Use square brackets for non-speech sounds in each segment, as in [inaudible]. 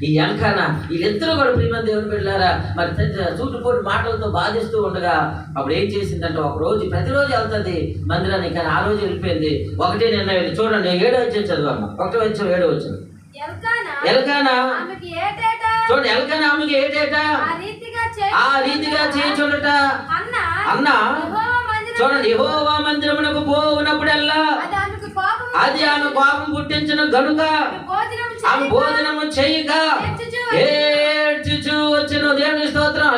ఈ ఎలకాన వీళ్ళిద్దరూ కూడా ప్రియమ దేవుని పెట్టారా మరి చుట్టుపోటు మాటలతో బాధిస్తూ ఉండగా అప్పుడు ఏం చేసిందంటే ఒక రోజు ప్రతిరోజు వెళ్తుంది మందిరానికి కానీ ఆ రోజు వెళ్ళిపోయింది. ఒకటే నిన్న వెళ్ళి చూడండి ఏడో వచ్చి చదువమ్మ. ఒకటో వచ్చి ఏడో వచ్చి ఎల్కానా? చూడండి ఎలకాన ఆమెకి ఏటేట ఆ రీతిగా చేయించుండట అన్న చూడండి యెహోవా మందిరమునకు పోవునప్పుడల్లా అది ఆమె కోపం పుట్టించిన గనుక ఆమె చేయక భోజనము చేయగా ఏడ్చుచు వచ్చిన దేవుని స్తోత్రం.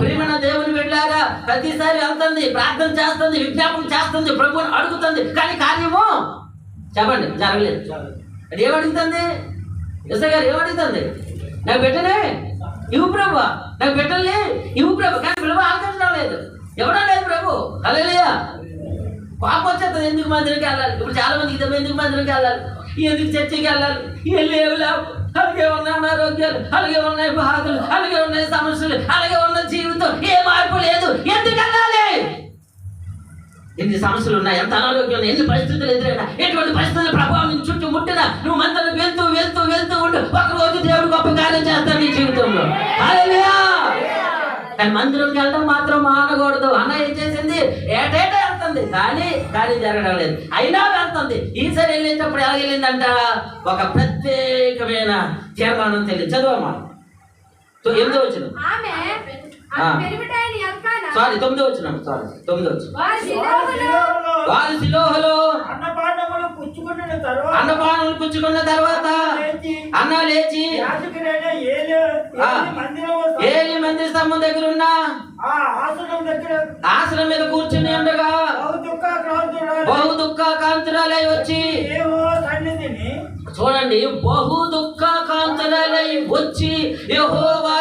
ప్రియమైన దేవుని వెళ్ళారా ప్రతిసారి వెళ్తుంది ప్రార్థన చేస్తుంది విజ్ఞాపన చేస్తుంది ప్రభువుని అడుగుతుంది. కానీ కార్యము చెప్పండి జరగలేదు. అది ఏమడుగుతుంది ఎస్ఐ గారు ఏమడుగుతుంది నాకు పెట్టనే? ఇవ్వు ప్రభు. నాకు పెట్టలే? ఇవ్వు ప్రభు. కానీ పిల్లవ ఆలోచించడం లేదు. ఎవడా లేదు ప్రభు. హల్లెలూయా. పాపం వచ్చేస్తుంది. ఎందుకు మందిరికి వెళ్ళాలి? ఇప్పుడు చాలా మంది ఇదే ఎందుకు మందిరికి వెళ్ళాలి? ఎందుకు చర్చికి వెళ్ళాలి? వెళ్ళి ఏమి లేవు అలాగే ఉన్నాయి అనారోగ్యాలు అలాగే ఉన్నాయి బాధలు అలాగే ఉన్నాయి సమస్యలు అలాగే ఉన్న జీవితం. ఏ మార్పు లేదు. ఎందుకు వెళ్ళాలి? ఎన్ని సమస్యలు ఉన్నాయి? ఎంత అనారోగ్యం ఉన్నాయి, ఎన్ని పరిస్థితులు ఎదురైనా? ఎటువంటి పరిస్థితుల ప్రభావం చుట్టూ ముట్టినా? నువ్వు మందలు వెళ్తూ వెళ్తూ వెళ్తూ ఉండు. ఒకరోజు దేవుడు గొప్ప కార్యం చేస్తాడు నీ జీవితంలో. కానీ మందిరంకి వెళ్ళడం మాత్రం మానకూడదు. అన్న ఏం చేసింది? ఏటేట వెళ్తుంది కానీ కానీ జరగడం లేదు. అయినా వెళ్తుంది. ఈసారి వెళ్ళేటప్పుడు ఎలా వెళ్ళిందంట? ఒక ప్రత్యేకమైన తీర్మానం తెలియదు చదువమ్మా తో- ఎనిమిదో వచ్చిన సారీ తొమ్మిదో వచ్చిన సారీ తొమ్మిదో వచ్చిన వారి తరువాత అన్నపానములు పుచ్చుకున్న తర్వాత అన్న లేచి ఏలి మందిరం వద్ద ఏలి మందిర స్తంభం దగ్గర ఉన్న ఆ ఆసనం దగ్గర ఆసనం మీద కూర్చుని ఉండగా బహు దుఃఖ క్రాంతురాలు బహు దుఃఖ కాంతురాలై వచ్చి చూడండి బహు దుఃఖ కాంతురాలై వచ్చి యెహోవా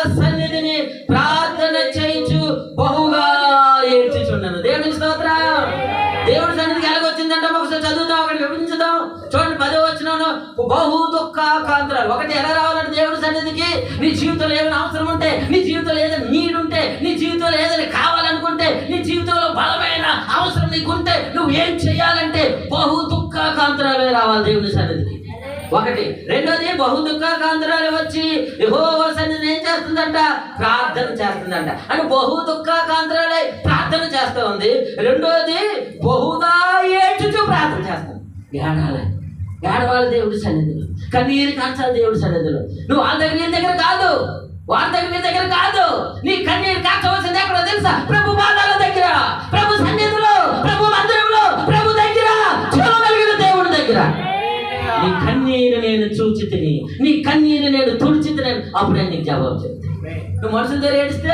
బహు దుఃఖ ఒకటి ఎలా రావాలంటే దేవుడి సన్నిధికి? నీ జీవితంలో ఏమైనా అవసరం ఉంటే నీ జీవితంలో ఏదైనా నీడు ఉంటే నీ జీవితంలో ఏదైనా కావాలనుకుంటే నీ జీవితంలో బలమైన అవసరం నీకుంటే నువ్వు ఏం చేయాలంటే బహు దుఃఖ రావాలి దేవుని సన్నిధికి. ఒకటి. రెండోది బహు దుఃఖాకాంతరాలు వచ్చి యెహోవా సన్నిధి ఏం చేస్తుందంట? ప్రార్థన చేస్తుందంట. అంటే బహు దుఃఖాకాంతరాలే ప్రార్థన చేస్తూ ఉంది. రెండోది బహుగా ఏడ్చుచు ప్రార్థన చేస్తుంది. ఏడాలి ఏడవాలి దేవుడి సన్నిధిలో కన్నీరు కాల్చాలి దేవుడి సన్నిధిలో. నువ్వు వాళ్ళ దగ్గర నీ దగ్గర కాదు వాళ్ళ దగ్గర నీ దగ్గర కాదు. నీ కన్నీరు కాల్చవలసింది ఎక్కడో తెలుసా? ప్రభు పాదాల దగ్గర ప్రభు సన్నిధిలో ప్రభు మందిరంలో ప్రభు దగ్గర చూడగలిగిన దేవుడి దగ్గర. నీ కన్నీరు నేను చూచి తిని నీ కన్నీరు నేను తుడిచి తిని అప్పుడే నీకు జవాబు చెప్తాను. నువ్వు మనుషుల దగ్గర ఏడిస్తే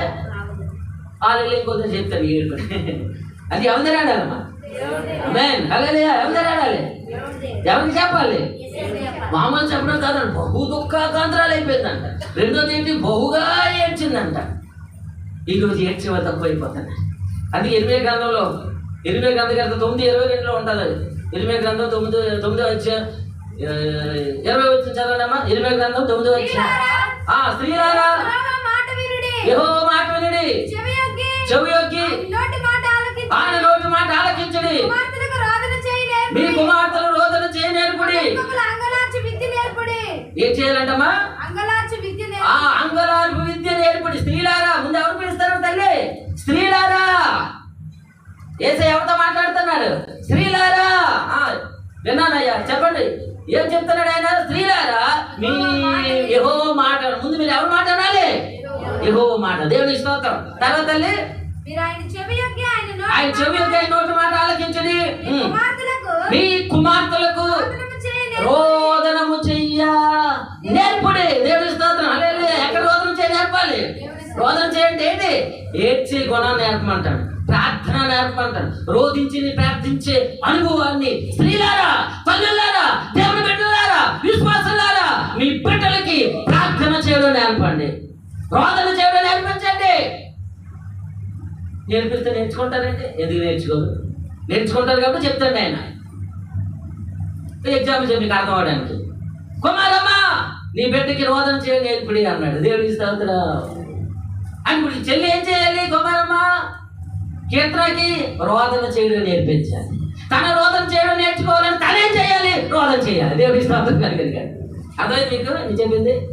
వాళ్ళు ఇంకొంత చెప్తాను ఏడు అది ఎవరి ఆడాలమ్మా ఎవరి ఆడాలి ఎవరికి చెప్పాలి? మామూలు చెప్పడం కాదండి బహు దుఃఖ కాంతరాలు అయిపోయిందంట. రెండోది ఏంటి? బహుగా ఏడ్చిందంట. ఈరోజు ఏడ్చేవా తక్కువ అయిపోతాను అందుకే ఇరవై గ్రంథంలో ఇరవై గ్రంథ గ్రంథం తొమ్మిది ఇరవై రెండులో ఉంటుంది అది. ఇరవై గ్రంథం తొమ్మిది తొమ్మిది వచ్చే ఇరవై వచ్చిన చదవండమ్మా. ఇరవై గ్రంథం తొమ్మిది వచ్చే ఆ స్త్రీలారా యెహోవా మాట వినుడి. యహో మాట వినుడి. చెవి యొక్కి ఆయన నోటి మాట ఆలకించడి. మీ కుమార్తెలు రోదన చేయ నేర్పుడి. ఇంకొకరు అంగలార్చి విద్య నేర్పుడి. ఏం చేయాలంటమ్మా? అంగలార్చి విద్య ఆ అంగలార్పు విద్య నేర్పడి. స్త్రీలారా ముందు ఎవరు పిలుస్తారు తల్లి? స్త్రీలారా! ఏసై ఎవరితో మాట్లాడుతున్నాడు? స్త్రీలారా! ఆ, విన్నానయ్యా చెప్పండి. ఏం చెప్తున్నాడు ఆయన? స్త్రీలారా? మీ యహో మాట ముందు మీరు ఎవరు మాట్లాడాలి? యహో మాట. దేవుని స్తోత్రం. తర్వాత తల్లి? ఆయన ఆయన ఆయన చెవి యొక్క ఈ నోటి మాట ఆలకించండి. మీ. కుమార్తెలకు రోదనము చెయ్య. నేర్పుడి. దేవుడి స్తోత్రం. హల్లెలూయా. ఎక్కడ రోదనం చేయ నేర్పాలి? రోదన చేయండి. ఏంటి? ఏడ్చే గుణం నేర్పమంటాడు. ప్రార్థన నేర్పమంటాడు. రోధించి ప్రార్థించే అనుభవాన్ని స్త్రీలారా తల్లులారా దేవుని బిడ్డలారా విశ్వాసులారా మీ బిడ్డలకి ప్రార్థన చేయడం నేర్పండి. రోదన చేయడం నేర్పించండి. నేర్పిస్తే నేర్చుకుంటారండి? ఎందుకు నేర్చుకోరు? నేర్చుకుంటారు కాబట్టి చెప్తాను ఆయన. ఎగ్జాంపుల్ చెప్పి అర్థం అవడానికి? కుమారమ్మ నీ బిడ్డకి రోదన చేయండి నేర్పిడి అన్నాడు. దేవుడికి స్తోత్రం. అని ఇప్పుడు చెల్లి ఏం చేయాలి? కుమారమ్మ కీర్తనకి రోదన చేయడం నేర్పించాలి. తన రోదన చేయడం నేర్చుకోవాలని తనేం చేయాలి. రోదన చేయాలి. దేవుడికి స్తోత్రం కలిగారు అర్థమైంది మీకు? నేను చెప్పింది?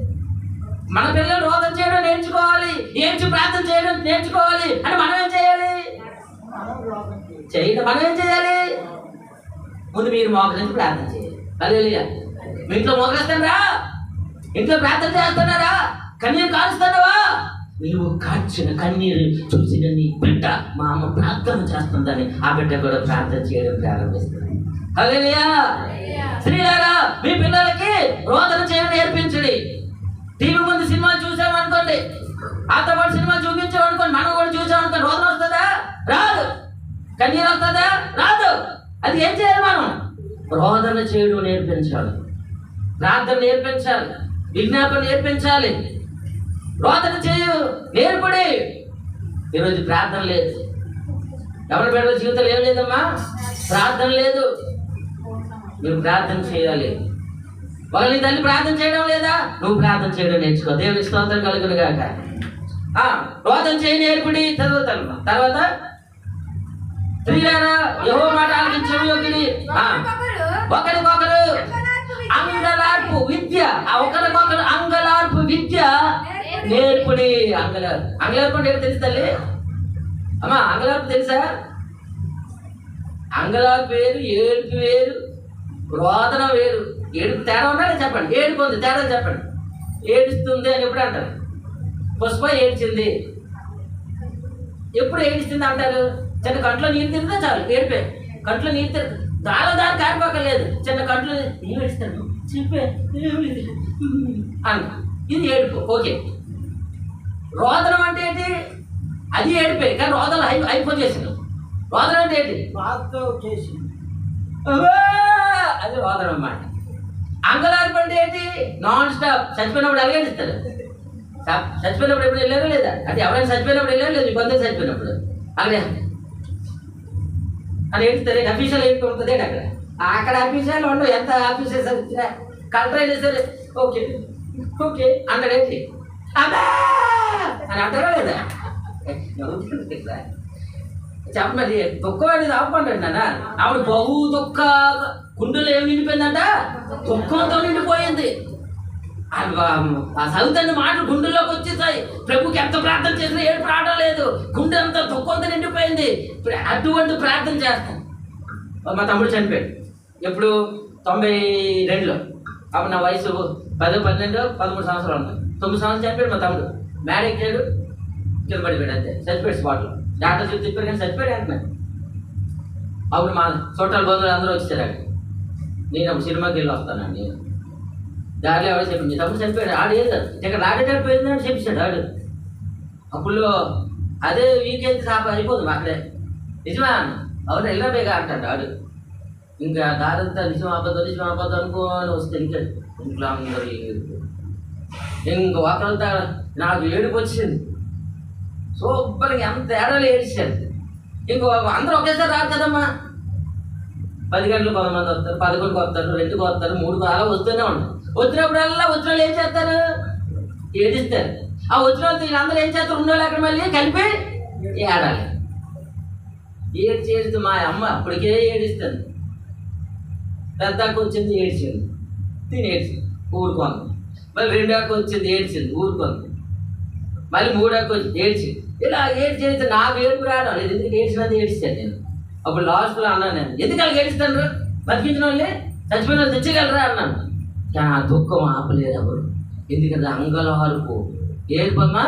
మన పిల్లలు రోగం చేయడం నేర్చుకోవాలి. ఏడ్చి ప్రార్థన చేయడం నేర్చుకోవాలి. అంటే మనం ఏం చేయాలి. చేయండి. మనం ఏం చేయాలి? ముందు మీరు మోకరించి ప్రార్థన చేయాలి అదే మీ ఇంట్లో మోకరిస్తారా ఇంట్లో ప్రార్థన చేస్తున్నారా? కన్నీరు కాలుస్తున్నావా నీవు కాచిన కన్నీరు చూసిన నీ బిడ్డ మా అమ్మ ప్రార్థన చేస్తుందని ఆ బిడ్డ కూడా ప్రార్థన చేయడం ప్రారంభిస్తుంది. అదేలియా శ్రీలారా మీ పిల్లలకి రోదన చేయడం నేర్పించండి. టీవీ ముందు సినిమా చూసామనుకోండి ఆతో పాటు సినిమా చూపించామనుకోండి మనం కూడా చూసామనుకోండి రోదన వస్తుందా? రాదు. కన్నీరు వస్తుందా? రాదు. అది ఏం చేయాలి మనం? రోదన చేయడం నేర్పించాలి. ప్రార్థన నేర్పించాలి. విజ్ఞాపన నేర్పించాలి. రోదన చేయు నేర్పడి. ఈరోజు ప్రార్థన లేదు. ఎవరి బిడ్డల జీవితంలో ఏం లేదమ్మా? ప్రార్థన లేదు. మీరు ప్రార్థన చేయాలి. వాళ్ళు నీ తల్లి ప్రార్థన చేయడం లేదా? నువ్వు ప్రార్థన చేయడం నేర్చుకో. దేవుని స్తోత్రం కలుగును గాక. రోదన చేయి నేర్పడి చదువుతాను. తర్వాత స్త్రీలారా యహో మాట ఆలకించడం యోగిని ఒకరికొకరు అంగలార్పు విద్య. ఆ ఒకరికొకరు అంగలార్పు విద్య నేర్పుడి అంగలార్పు అంగలార్పు అంటే ఏంటో తెలుసు తల్లి? అమ్మా అంగలార్పు తెలుసా? అంగలార్పు వేరు ఏడుపు వేరు రోదన వేరు. ఏడుపు తేడా ఉండాలి చెప్పండి? ఏడుపు ఉంది తేడా చెప్పండి? ఏడుస్తుంది అని ఎప్పుడు అంటారు? పుష్ప ఏడ్చింది. ఎప్పుడు ఏడుస్తుంది అంటారు? చిన్న కంట్లో నీళ్ళు తిరిగితే చాలు ఏడిపే కంట్లో నీళ్ళు తిరిగి దాని దారి కారిపోకలేదు చిన్న కంట్లో ఏం ఏడుస్తాను చెప్పే అని ఇది ఏడుపు ఓకే. రోదనం అంటే ఏంటి? అది ఏడిపే కానీ రోదన హై అయిపోచేసింది. రోదన అంటే ఏంటి! అది రోదనం అన్నమాట. అంగలార్పు అంటే ఏంటి? నాన్ స్టాప్ చచ్చిపోయినప్పుడు అలగడిస్తారు చచ్చిపోయినప్పుడు ఎప్పుడు వెళ్ళారో లేదా? అంటే ఎవరైనా చచ్చిపోయినప్పుడు వెళ్ళారో లేదు? కొందరు చచ్చిపోయినప్పుడు. అక్కడే అని ఏడుస్తారు అఫీషియల్ ఏం ఉంటుంది అక్కడ? అక్కడ అఫీషియల్ ఉండవు ఎంత ఆఫీసర్స్ వచ్చినా కలెక్టర్ సరే ఓకే ఓకే అంటాడేంటి అబ్బా! అని అంటారా లేదా? కదా. చెప్పండి దుఃఖం అనేది ఆపండి నాన్న. ఆవిడ బహు దుఃఖ గుండెలో ఏమి నిండిపోయిందంట? దుఃఖంతో నిండిపోయింది. చదువుతున్న మాటలు గుండెలోకి వచ్చేసాయి. ప్రభుకి ఎంత ప్రార్థన చేసినా ఏడు ప్రాణం లేదు. గుండె అంతా దుఃఖంతో నిండిపోయింది. ఇప్పుడు అటువంటి ప్రార్థన చేస్తాను మా తమ్ముడు చనిపోయాడు. ఎప్పుడు? తొంభై రెండులో. అప్పుడు నా వయసు పదో పన్నెండు పదమూడు సంవత్సరాలు ఉన్నాయి తొమ్మిది సంవత్సరాలు చనిపోయాడు మా తమ్ముడు. మ్యాడ్ ఎక్కాడు కింద పడిపోయాడు అంతే. చచ్చిపోయాడు స్పాట్లో. డాక్టర్ చూసి చెప్పారు కానీ చచ్చిపోయాడు అంటున్నాడు అప్పుడు మా చుట్టాల బంధువులు అందరూ వచ్చారు అక్కడ. నేను సినిమాకి వెళ్ళి వస్తానండి. దారిలో ఎవరు చెప్పింది తమ్ముడు చనిపోయాడు ఆడు ఏది ఇక్కడ చనిపోయింది అని చెప్పించాడు ఆడు అప్పుడు అదే వీకెండ్ సాప అయిపోతుంది అక్కడే నిజమా అవును వెళ్ళినా బేగా అంటాడు ఆడు. ఇంకా దారంతా నిజం అబద్ధం నిజం అబద్ధం అనుకోని వస్తే ఇంకా ఇంట్లో అందరూ ఇంకా ఒకరంతా నాకు ఏడుపు వచ్చింది. సూపర్గా ఎంత ఏడాలు ఏడిచారు. ఇంకో అందరూ ఒకేసారి రాదు కదమ్మా. పది గంటలు కొంతమంది వస్తారు పదకొండుకి వస్తారు రెండుకి వస్తారు మూడుకి అలా వస్తూనే ఉంటారు. వచ్చినప్పుడల్లా వచ్చిన వాళ్ళు ఏం చేస్తారు? ఏడిస్తారు. ఆ వచ్చిన వాళ్ళు వీళ్ళందరూ ఏం చేస్తారు? ఉన్న వాళ్ళు అక్కడ మళ్ళీ కలిపి ఏడాలి. ఏడ్చి ఏడుస్తూ మా అమ్మ అప్పటికే ఏడిస్తుంది. పెద్దకు వచ్చింది ఏడ్చింది. తిని ఏడ్చింది. ఊరుకోంది. మళ్ళీ రెండాకు వచ్చింది ఏడ్చింది. ఊరుకోంది. మళ్ళీ మూడాకు వచ్చింది ఏడ్చింది. ఇలా ఏడ్చి ఏడిస్తే నాకు ఏడుపు రావడం లేదు. ఎందుకు ఏడ్చినది ఏడ్చాను నేను అప్పుడు లాస్ట్లో అన్నాను నేను. ఎందుకు అలా ఏడుస్తాను బతికించిన వాళ్ళే? చచ్చిపోయిన వాళ్ళు తెచ్చగలరా అన్నాను. కానీ ఆ దుఃఖం ఆపలేదు ఎవరు ఎందుకంటే అంగలహారుకు ఏడుపమ్మా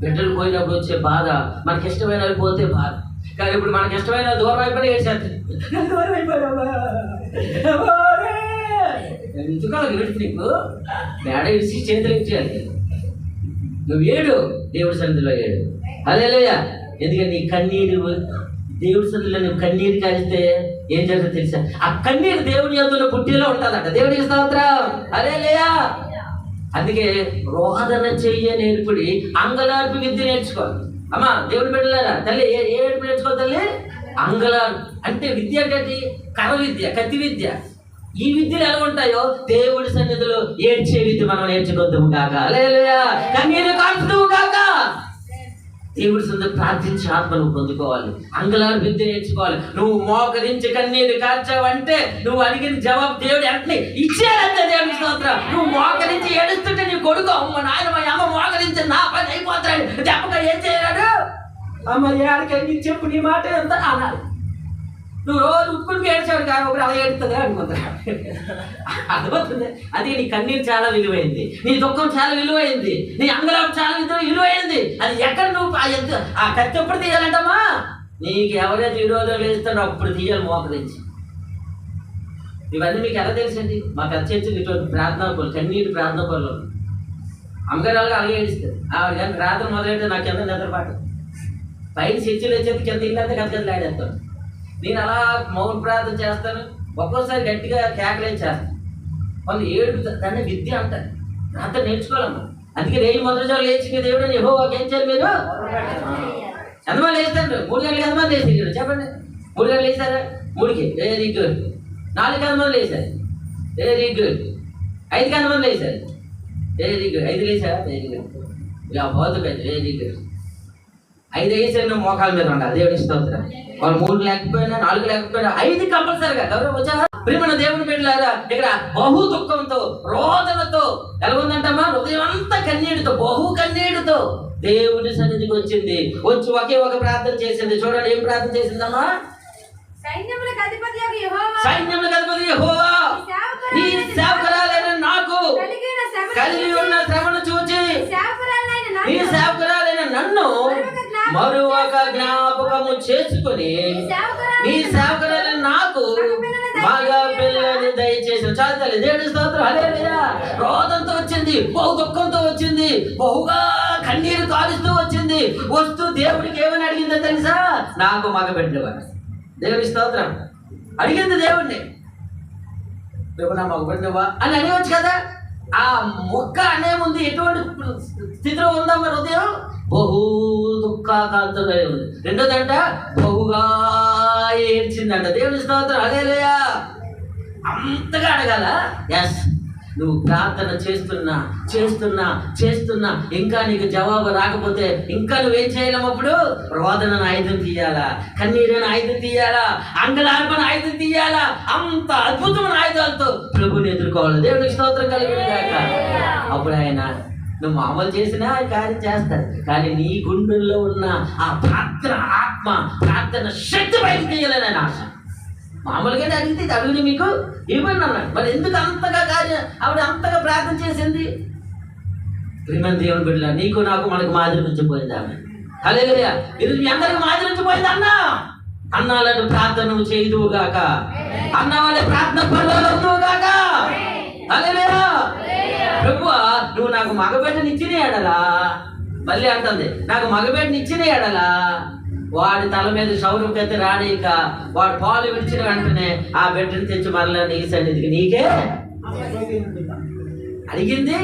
బిడ్డలు పోయినప్పుడు వచ్చే బాధ మనకి ఇష్టమైన పోతే బాధ. కానీ ఇప్పుడు మనకి ఇష్టమైన దూరం అయిపోయి ఏడ్చేస్తారు [laughs] దూరం! ఎందుకు అలా ఏడుపు నీకు? మేడ ఇడిచి చేతులు ఇచ్చేయాలి. నువ్వు ఏడు దేవుడి సన్నిధిలో ఏడు. అదేలేయ ఎందుకంటే నీ కన్నీరు దేవుడి సన్నిధిలో నువ్వు కన్నీరు కలిస్తే ఏం జరుగుతుంది తెలుసా? ఆ కన్నీరు దేవుడి యొక్క పుట్టిలో ఉంటుందట. దేవుడికి స్తోత్రం. అదేలేయా అందుకే రోదన చెయ్య నేర్పుడి అంగలార్పు విద్య నేర్చుకో అమ్మా దేవుడి బిడ్డలారా తల్లి ఏ ఏడుపు నేర్చుకోవాలి తల్లి? అంగలార్పు. అంటే విద్య అంటే ఏంటి? కర్ర విద్య కత్తి విద్య. ఈ విద్యలు ఎలా ఉంటాయో? దేవుడి సన్నిధిలో ఏడ్చే విద్య మనం నేర్చుకోద్దాము కాక లేదు కన్నీరు కాల్చుదువు కాక దేవుడి సొంత ప్రార్థించి ఆత్మను పొందుకోవాలి. అంగలారు విద్య నేర్చుకోవాలి. నువ్వు మోకరించి కన్నీరు కార్చావంటే నువ్వు అడిగిన జవాబు దేవుడు వెంటనే ఇచ్చేయాలంటే దేవుడి స్తోత్రం. నువ్వు మోకరించి ఏడుస్తుంటే నీ కొడుకు అమ్మ నాయన మా అమ్మ మోకరించి నా పని అయిపోతాడు దెబ్బగా ఏం చేయరాడు అమ్మ ఏడకని చెప్పు నీ మాట ఎంత అనాలి? నువ్వు రోజు ఉట్టుకుని ఏడ్చాడు కానీ ఒకరు అలా ఏడుతుంది అనుకుంటున్నా అర్థమవుతుంది? అది నీ కన్నీరు చాలా విలువైంది. నీ దుఃఖం చాలా విలువైంది. నీ అంగళం చాలా విలువ- విలువైంది. అది ఎక్కడ నువ్వు ఆ ఎంత- ఆ కత్తి ఎప్పుడు తీయాలంటమ్మా? నీకు ఎవరైతే విరోధం వేస్తాడో అప్పుడు తీయాలి మోకరించి ఇవన్నీ మీకు ఎలా తెలుసండి? మా పెద్ద చర్చలు ఇటువంటి ప్రార్థన పనులు కన్నీటి ప్రార్థన పనులు. అమ్మగారు వాళ్ళకి అలాగే ఏడిస్తారు. ఆవిడ కానీ ప్రార్థన మొదలైతే నాకు కింద నిద్రపాటు పైన చర్చలు వచ్చేది కింద ఇల్లంతా కథ కథలు ఆడేస్తాను నేను అలా మౌన ప్రార్థన చేస్తాను ఒక్కోసారి గట్టిగా కేకలేం చేస్తాను. వాళ్ళు ఏడు దాన్ని విద్య అంటారు. ప్రార్థన నేర్చుకోవాలమ్మా. అందుకే రేయి మొదటి రోజు లేచి దేవుడు అని ఏం చేయాలి మీరు? ఎంతమంది లేస్తారు. మూడు గంటలకు ఎంతమంది లేచి ఇక్కడ చెప్పండి. మూడు గంటలు లేచారా మూడుకి. వెరీ గుడ్ నాలుగు ఎంతమంది లేచారు వెరీ గుడ్ ఐదుకి ఎంతమంది లేచారు వెరీ గుడ్ ఐదు లేచారా వెరీ గుడ్ ఇలా పోతుంది వెరీ గుడ్ ఐదు వేసారు నువ్వు మోకాల మీద ఉండాలి. దేవుని స్తోత్రం. వాళ్ళు మూడు లేకపోయినా నాలుగు లేకపోయినా ఐదు కంపల్సరిగా. గౌరవం వచ్చారా? ప్రియమైన దేవుని బిడ్డలారా ఇక్కడ బహు దుఃఖంతో రోదనతో ఎలా ఉందంటమ్మా? హృదయం అంతా కన్నీటితో బహు కన్నీటితో దేవుని సన్నిధికి వచ్చింది. వచ్చి ఒకే ఒక ప్రార్థన చేసింది. చూడండి ఏం ప్రార్థన చేసిందమ్మా? సైన్యములకు అధిపతి యెహోవా. నీ సేవకురాలైన నాకు కలిగి ఉన్న మరొక జ్ఞాపకము చేసుకుని నీ సేవకురాలైన నాకు మగ పిల్లని దయచేసి చాలు దేవుడి స్తోత్రం రోదంతో వచ్చింది బహు దుఃఖంతో వచ్చింది బహుగా కన్నీరు కాలుస్తూ వచ్చింది. వస్తూ దేవుడికి ఏమని అడిగిందో తెలుసా? నాకు మగ బిడ్డవాడు దేవుడి స్తోత్రం. అడిగింది దేవుడిని రేపు నా మగ బిడ్డవా? అని అడగవచ్చు కదా. ఆ మొక్క అనే ముందు ఎటువంటి స్థితిలో ఉందమ్మ హృదయం? బహు దుఃఖాకాంతమై ఉంది. రెండోదంట బహుగా ఏడ్చిందంట. దేవుని స్తోత్రం. అదేలయ్యా. అంతగా అడగాల? ఎస్ నువ్వు ప్రార్థన చేస్తున్నా చేస్తున్నా చేస్తున్నా. ఇంకా నీకు జవాబు రాకపోతే ఇంకా నువ్వేం చేయలేము అప్పుడు? రోదనను ఆయుధం తీయాలా? కన్నీరుని ఆయుధం తీయాలా? అంగలార్పణ ఆయుధం తీయాలా? అంత అద్భుతమైన ఆయుధాలతో ప్రభుని ఎదుర్కోవాలి. దేవునికి స్తోత్రం కలిగిన అప్పుడు ఆయన నువ్వు మామూలు చేసినా కార్యం చేస్తాడు. కానీ నీ గుండెల్లో ఉన్న ఆ ప్రార్థన ఆత్మ ప్రార్థన శక్తి బయటకు తీయలేదని ఆశ. మామూలుగా అడిగితే అడుగుని మీకు ఇవ్వండి అన్నాడు. మరి ఎందుకు అంతగా కార్యం ఆవిడ అంతగా ప్రార్థన చేసింది? ప్రియమైన దేవుని బిడ్డల నీకు నాకు మనకు మాదిరి నుంచి పోయింది ఆమె. హల్లెలూయా. ఇది మీ అందరికి మాదిరి నుంచి పోయింది అన్న. అన్నాలను ప్రార్థన నువ్వు చేయుదువు గాక అన్న వాళ్ళ ప్రార్థన పనులు గాక హల్లెలూయా. ప్రభువా నువ్వు నాకు మగబిడ్డని ఇచ్చిన ఎడలా మళ్ళీ అంటుంది నాకు మగబిడ్డని ఇచ్చిన ఎడలా వాడి తల మీద శౌర్యం ఎత్తి రానిక వాడు పాలు విడిచిన వెంటనే ఆ బిడ్డను తెచ్చి మరలా నీ సన్నిధికి నీకే? అడిగింది?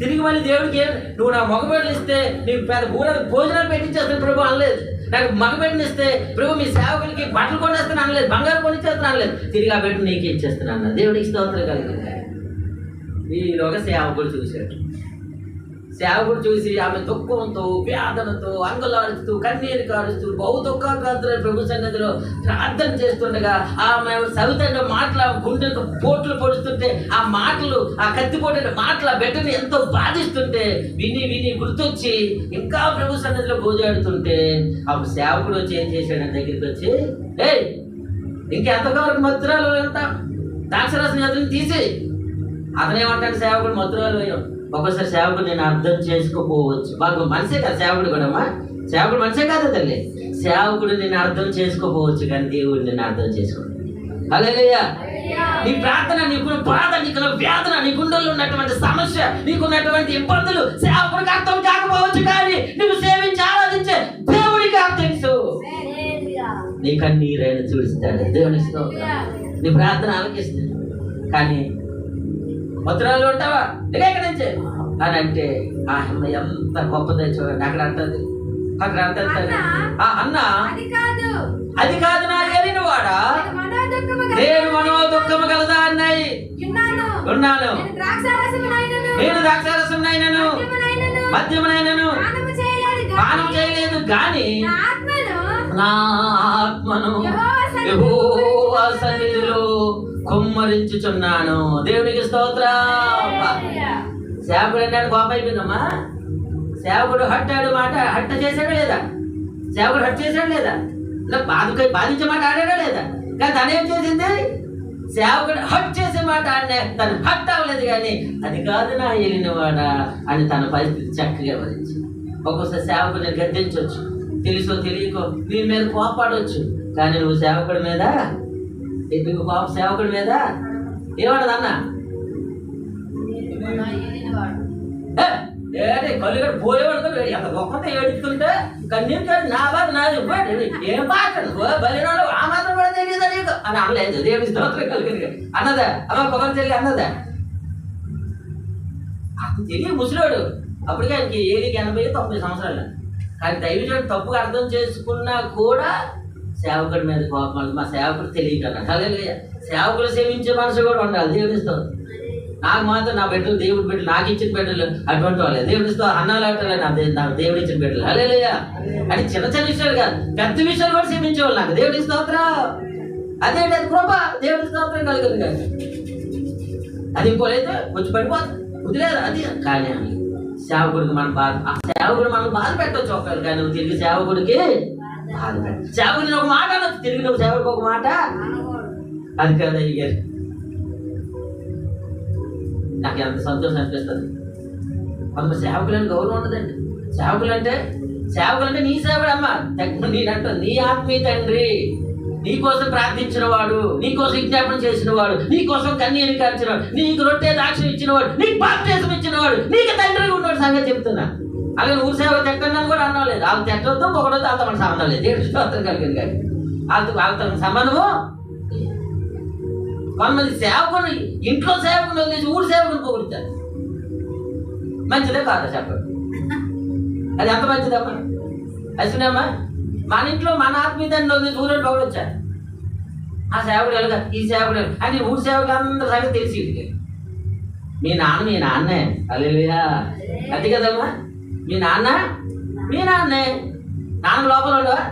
తిరిగి మళ్ళీ దేవుడికి నువ్వు నా మగబిడ్డలు ఇస్తే నీకు పెద్ద పూర భోజనాలు పెట్టించేస్తాను ప్రభు అనలేదు. నాకు మగబిడ్డని ఇస్తే ప్రభు మీ సేవకులకి బట్టలు కొనేస్తాను అనలేదు బంగారం కొనిచ్చేస్తాను అనలేదు. తిరిగి ఆ బిడ్డ నీకు ఇచ్చేస్తాను అన్న దేవుడికి స్తోత్రం కలిగింది. ఈలోగా సేవకుడు చూశాడు సేవకుడు చూసి ఆమె దుఃఖంతో వేదనతో అంగులారుస్తూ కన్నీరు కారుస్తూ బహు దుఃఖాక్రాంతులైన ప్రభు సన్నిధిలో ప్రార్థన చేస్తుండగా ఆమె సవితండ మాటలు గుండెకు పోట్లు పొడుస్తుంటే ఆ మాటలు ఆ కత్తిపోటు మాటల బిడ్డని ఎంతో బాధిస్తుంటే విని విని గుర్తొచ్చి ఇంకా ప్రభు సన్నిధిలో గోజాడుతుంటే ఆ సేవకుడు వచ్చి ఏం చేశాడు? దగ్గరికి వచ్చి ఏయ్ ఇంకెంతవరకు మధురాలు వెళ్తా ద్రాక్షరసం ఎదురు తీసి అతనేమంటాడు సేవకుడు మధురాలు వేయం ఒక్కోసారి సేవకుడు నేను అర్థం చేసుకోపోవచ్చు బాగా మనసే కాదు సేవకుడు కూడా అమ్మా. సేవకుడు మనిషే కాదు తల్లి. సేవకుడు నేను అర్థం చేసుకోపోవచ్చు కానీ దేవుడు నేను అర్థం చేసుకోడు హల్లెలూయా. నీ ప్రార్థన నీకున్న బాధ నీకున్న వేదన నీ గుండెల్లో ఉన్నటువంటి సమస్య నీకున్నటువంటి ఇబ్బందులు సేవకుడికి అర్థం కాకపోవచ్చు కానీ నువ్వు సేవించి ఆరాధించే దేవుడికి అర్థం తెలుసు. నీ కన్నీరైన చూస్తాడు దేవుని నీ ప్రార్థన ఆలకిస్తాడు. కానీ భద్రాలు ఉంటావా? ఇక ఎక్కడి నుంచి? అని అంటే ఆ అమ్మ ఎంత గొప్పదో చూడండి అక్కడ అంటది అక్కడ అంటది? ఆ అన్న అది కాదు. నా ఏలిన వాడా? నేను మనోదుఃఖము మనో దుఃఖము కలదా అన్నాయి ఉన్నాను నేను ద్రాక్షారసం నైనను మద్యమునైనను. పానం చేయలేదు కానీ నా ఆత్మను సన్నిధిలో కుమ్మరించుచున్నాను. దేవునికి స్తోత్రం. సేవకుడు అన్నాడు కోపం అయిపోయిందమ్మా. సేవకుడు హట్టాడు మాట హట్ట చేశాడా లేదా? సేవకుడు హట్ చేశాడు లేదా? ఇలా బాధ బాధించే మాట ఆడాడా లేదా? కానీ తను ఏం చేసింది? సేవకుడు హట్ చేసే మాట ఆడినా తను హట్ అవ్వలేదు కానీ అది కాదు నా వెళ్ళినవాడ అని తన పరిస్థితి చక్కగా వివరించి ఒక్కోసారి సేవకుడిని గద్దించవచ్చు తెలుసో తెలియకో నీ మీద కోపాడవచ్చు కానీ నువ్వు సేవకుడి మీద ఇప్పుడు పాప సేవకుడి మీద? ఏమంటది అన్న ఏ, కళ్ళు కూడా పోయేవాడు ఎంత గొప్పత ఏడుస్తుంటే కన్నీరు కాదు నా బాధ నాది. ఏం బాధ బలినాడు ఆ మాత్రం కూడా తెలియదు నీకు? అని అనలేదు దేవుడి స్తోత్రం కలిగింది అన్నదా? అమ్మ కొబ్బరి చెల్లి అన్నదా? అప్పుడు తెలియ ముసలోడు. అప్పటికే ఆయనకి ఏడికి ఎనభై తొంభై సంవత్సరాలు. కానీ దైవజనుడు తప్పుగా అర్థం చేసుకున్నా కూడా సేవకుడి మీద కోపం ఉంది. మా సేవకుడు తెలియటం అదే సేవకులు సేవించే మనసు కూడా ఉండాలి దేవుడిస్తావు నాకు మాత్రం నా బిడ్డలు దేవుడి బిడ్డలు నాకు ఇచ్చిన బిడ్డలు అటువంటి వాళ్ళే. దేవుడిస్తా అన్నాలాటలే నా దే- నాకు దేవుడు ఇచ్చిన బిడ్డలు. అదే అని చిన్న చిన్న విషయాలు కాదు. పెద్ద విషయాలు కూడా సేవించేవాళ్ళు నాకు. దేవుడి స్తోత్రం. అదే అది కృప. దేవుడి స్తోత్రం కలుగుతుంది కాదు. అది ఇంకోలేదు కొంచెం పడిపోతుంది కుదిలేదు అది కానీ సేవకుడికి మనం బాధ సేవకుడు మనం బాధ పెట్టవచ్చు ఒకరు కానీ నువ్వు తిరిగి సేవకుడికి బాధ ఒక మాట అనొచ్చు తెలుగులో నువ్వు ఒక మాట. అది కాదు అయ్యారు నాకు ఎంత సంతోషం అనిపిస్తుంది. కొంత సేవకులని గౌరవం ఉండదండి. సేవకులు అంటే సేవకులు అంటే నీ సేవకుడు అమ్మ. నేనంట నీ ఆత్మీయ తండ్రి. నీ కోసం ప్రార్థించిన వాడు నీ కోసం విజ్ఞాపన చేసిన వాడు నీ కోసం కన్నీరు కార్చిన వాడు నీకు రొట్టె దాక్ష ఇచ్చిన వాడు నీకు బాప్తీసం ఇచ్చిన వాడు నీకు తండ్రి ఉన్నవాడు సంగతి చెప్తున్నా. అలాగే ఊరు సేవ తిట్టని కూడా అన్నావు లేదు. వాళ్ళు తిట్టొద్దు ఒకడొద్దు వాళ్ళతో మన సంబంధం లేదు. దేవుడి స్తోత్రం కలిగింది కానీ. వాళ్ళతో వాళ్ళతో సంబంధము కొంతమంది సేవకుని ఇంట్లో సేవకుని వదిలేసి ఊరు సేవకుని పొగుడుతారు. మంచిదే కాదా చెప్పండి. అది ఎంత మంచిదమ్మా అసలేమ్మా మన ఇంట్లో మన ఆత్మీయతని వదిలేసి ఊరు పొగడొచ్చా ఆ సేవకుడు ఎలాగ? ఈ సేవకుడు అని ఊరు సేవకులు అందరూ సంగతి తెలిసి మీ నాన్న మీ నాన్నే. అలేలుయా అది కదమ్మా. మీ నాన్న? మీ నాన్నే? నాన్న లోపల ఉండవా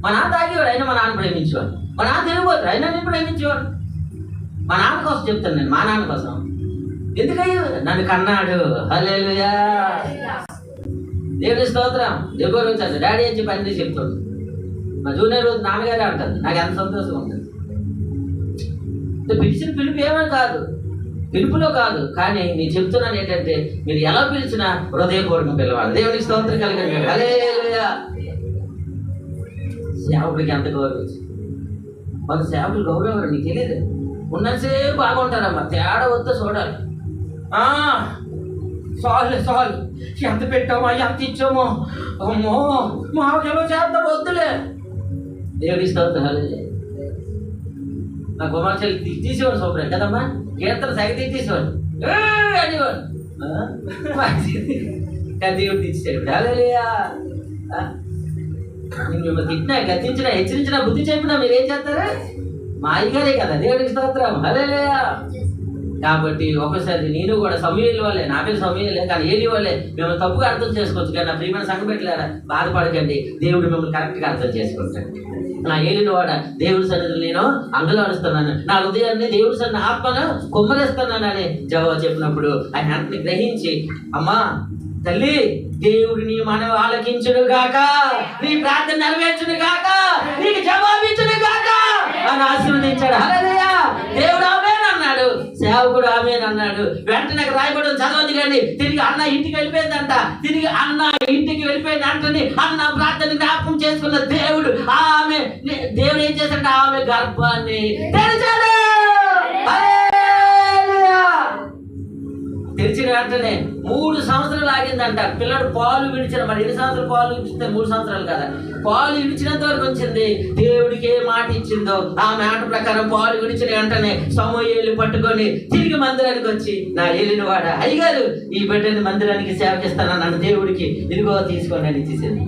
మా నాన్న తాగేవాడు అయినా మా నాన్న ప్రేమించేవాడు. మా నాన్న తిరిగిపోతాడు అయినా నేను ప్రేమించేవాడు. మా నాన్న కోసం చెప్తాను నేను మా నాన్న కోసం. ఎందుకయ్యో? నన్ను కన్నాడు. హలేలుయా దేవుడి స్తోత్రం. దేవుడు వచ్చాడు డాడీ అని చెప్పి అన్ని చెప్తాడు. మా జూనియర్ రోజు నాన్నగారే అంటారు నాకు ఎంత సంతోషం ఉంటుంది. పిలిచిన పిలుపు ఏమని కాదు. పిలుపులో కాదు. కానీ నేను చెప్తున్నాను ఏంటంటే మీరు ఎలా పిలిచినా హృదయపూర్వకం పిలవాలి. దేవుడికి స్తోత్రం కలిగిన హల్లెలూయా. సేవకుడికి ఎంత గౌరవం మన సేవకులు గౌరవం నీకు తెలియదు ఉన్నసేపు బాగుంటారమ్మా. తేడా వద్ద చూడాలి. ఆ, సాల్ ఎంత పెట్టామో ఎంత ఇచ్చామో. అమ్మో మాకెలో చేద్దాం వద్దులే. దేవుడి స్తోత్రం నా కుమార్తెలు తీ- తీసేవాడు శుభ్రం కదమ్మా? కీర్తన సగ తీసేవాడు అనేవాడు. దేవుడు తీసేసాడు హల్లెలూయా. మిమ్మల్ని తిట్టినా గద్దించినా హెచ్చరించినా బుద్ధి చెప్పినా మీరు ఏం చేస్తారు? మా అయ్యగారే కదా దేవుడికి స్తోత్రం. హలేయా కాబట్టి ఒకసారి నేను కూడా సమయం వల్లే నా పేరు సమయాలే కానీ ఏది వల్లే మేము తప్పుగా అర్థం చేసుకోవచ్చు కానీ నా ప్రియమైన సంఘం పెట్టలేరా బాధపడకండి. దేవుడు మిమ్మల్ని కరెక్ట్గా అర్థం చేసుకుంటాడు. నా ఏలిన వాడ దేవుడి సన్నిధిలో నేను అంగలాడుస్తున్నాను నా హృదయాన్ని దేవుడి సన్ని ఆత్మను కుమ్మరిస్తున్నానని జవాబు చెప్పినప్పుడు ఆయన అంతని గ్రహించి అమ్మా తల్లి దేవుడు నీ మనం ఆలకించును గాక. నీ ప్రార్థన నెరవేర్చును గాక. నీకు జవాబిచ్చును గాక. అని ఆశీర్వదించాడు. హల్లెలూయా. దేవుడు అన్నాడు. సేవకుడు ఆమె అన్నాడు. వెంటనే రాయబడి చదవదు కానీ తిరిగి అన్న ఇంటికి వెళ్ళిపోయిందంట. తిరిగి అన్న ఇంటికి వెళ్ళిపోయిన వెంటనే అన్న ప్రార్థన జ్ఞాపకం చేసుకున్న దేవుడు ఆమె దేవుడు ఏం చేశాడు ఆమె గర్భాన్ని తెరిచాడు. తెరిచిన వెంటనే మూడు సంవత్సరాలు ఆగిందంట. పిల్లడు పాలు విడిచిన మరి ఎన్ని సంవత్సరాలు పాలు విడిచితే మూడు సంవత్సరాలు కదా? పాలు విడిచినంత వరకు వచ్చింది. దేవుడికి ఏ మాట ఇచ్చిందో? ఆ మాట ప్రకారం పాలు విడిచిన వెంటనే సమూహేలు పట్టుకొని తిరిగి మందిరానికి వచ్చి నా ఏలిన వాడ అయ్యగారు ఈ బిడ్డని మందిరానికి సేవకిస్తానన్నాడు దేవుడికి. ఇదిగో తీసుకోండి అని ఇచ్చేసింది.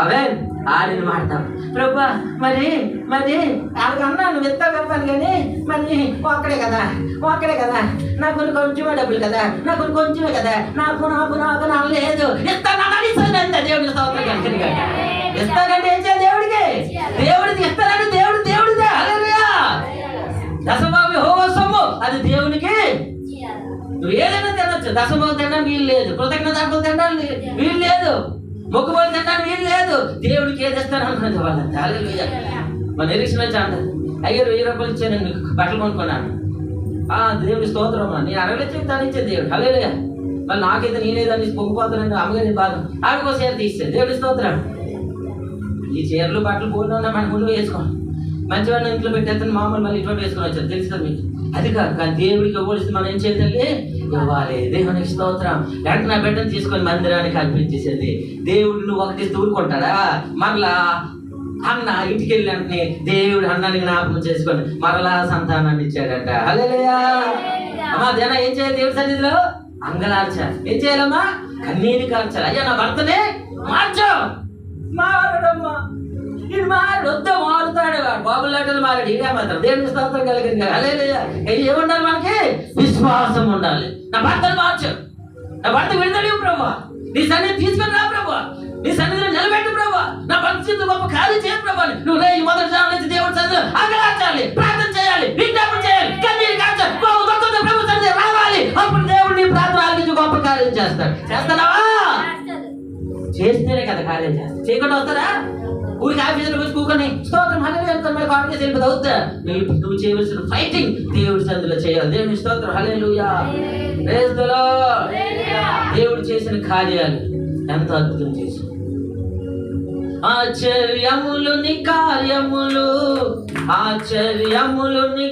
అవే ఆడిని వాడతాం. ప్రభా మరి మరి వాళ్ళకన్నా నువ్వు విత్త చెప్పాను కానీ మరి ఒక్కడే కదా ఒక్కడే కదా. నాకు కొంచెమే డబ్బులు కదా నాకు కొంచెమే కదా. నాకు నాకు నాకు నాకు లేదు. ఇస్తానని ఇస్తానంటే దేవుడికి సౌకర్యం ఇస్తానంటే ఏం చేయాలి దేవుడికి? దేవుడికి ఇస్తానంటే దేవుడు దేవుడిదే. హల్లెలూయా. దశమావి హోవసము అది దేవునికి. నువ్వు ఏదైనా తినొచ్చు. దశమం తినడం వీలు లేదు. కృతజ్ఞత తినడం వీలు లేదు. మొక్కుబడి తినడానికి ఏం లేదు దేవుడికి ఏది ఇస్తాను అనుకున్నది వాళ్ళంతా. హల్లెలూయా. మా నిరీక్షణ వచ్చి అంటారు అయ్యారు వెయ్యి రూపాయలు ఇచ్చాను నేను బట్టలు కొనుక్కున్నాను. ఆ దేవుడి స్తోత్రం అమ్మా. నేను అరవై చెప్తాను ఇచ్చే దేవుడు. హల్లెలూయా మళ్ళీ నాకైతే నేనేదాన్ని పొంగిపోతానని అమ్మగారి బాధ. ఆడికో చీర తీస్తే దేవుడి స్తోత్రం. ఈ చీరలు బట్టలు పోయినా మన ముందు మంచివాడిని ఇంట్లో పెట్టేస్తాను మామూలు మళ్ళీ ఇటువంటి వేసుకొని వచ్చారు తెలుసు కదా మీకు? అది కాదు కానీ దేవుడికి ఇవ్వాల్సింది మనం ఏం చేయాలి ఇవ్వాలి. దేవునికి స్తోత్రం. లేకపోతే నా బిడ్డను తీసుకొని మందిరానికి అర్పించేసేది దేవుడు నువ్వు ఒకటి ఊరుకుంటాడా మరలా అన్న ఇంటికి వెళ్ళి వెంటనే దేవుడు అన్నాన్ని జ్ఞాపకం చేసుకొని మరలా సంతానాన్ని ఇచ్చాడట. హల్లెలూయా! అమ్మా దేనా ఏం చేయాలి దేవుడి సన్నిధిలో? అంగలార్చాలి ఏం చేయాలమ్మా? కన్నీరు కార్చాలి అయ్యా నా భర్తనే మార్చు! మారడమ్మా ఇది మారడు వద్ద మారుతాడు. వాడు బాబుల లెటర్లు మారాడు. ఇదే మాత్రం. దేవుని స్తోత్రం కలిగింది అలే ఏముండాలి మనకి? విశ్వాసం ఉండాలి. నా భర్తను మార్చు. నా భర్త విడుదల ప్రభా. నీ సన్నిధి తీసుకొని రా ప్రభా. నీ సన్నిధిలో నిలబెట్టు ప్రభా. నా పరిస్థితి గొప్ప ఖాళీ చేయ ప్రభా. నువ్వు రే ఈ మొదటి జాము నుంచి దేవుడి సన్నిధిలో ఆగలార్చాలి ప్రార్థన చేయాలి. విజ్ఞాపన చేయాలి. కన్నీరు కార్చాలి బాబు భక్తులతో ప్రభు సన్నిధి రావాలి. అప్పుడు దేవుడు నీ ప్రార్థన ఆలకించి గొప్ప కార్యం చేస్తాడు. చేస్తావా చేస్తేనే కదా కార్యం చేస్తా చేయకుండా వస్తారా ఊరికి ఆఫీసులో వచ్చి కూకొని స్తోత్రం హలే అంత మళ్ళీ కాడికి వెళ్ళిపోతే అవుతా నువ్వు నువ్వు చేయవలసిన ఫైటింగ్ దేవుడి సందులో చేయాలి. దేవుని స్తోత్రం హలే ప్రైజ్ దేవుడు చేసిన కార్యాలు ఎంత అద్భుతం చేసి ఆశ్చర్యములు నీ కార్యములు ఆశ్చర్యములు నీ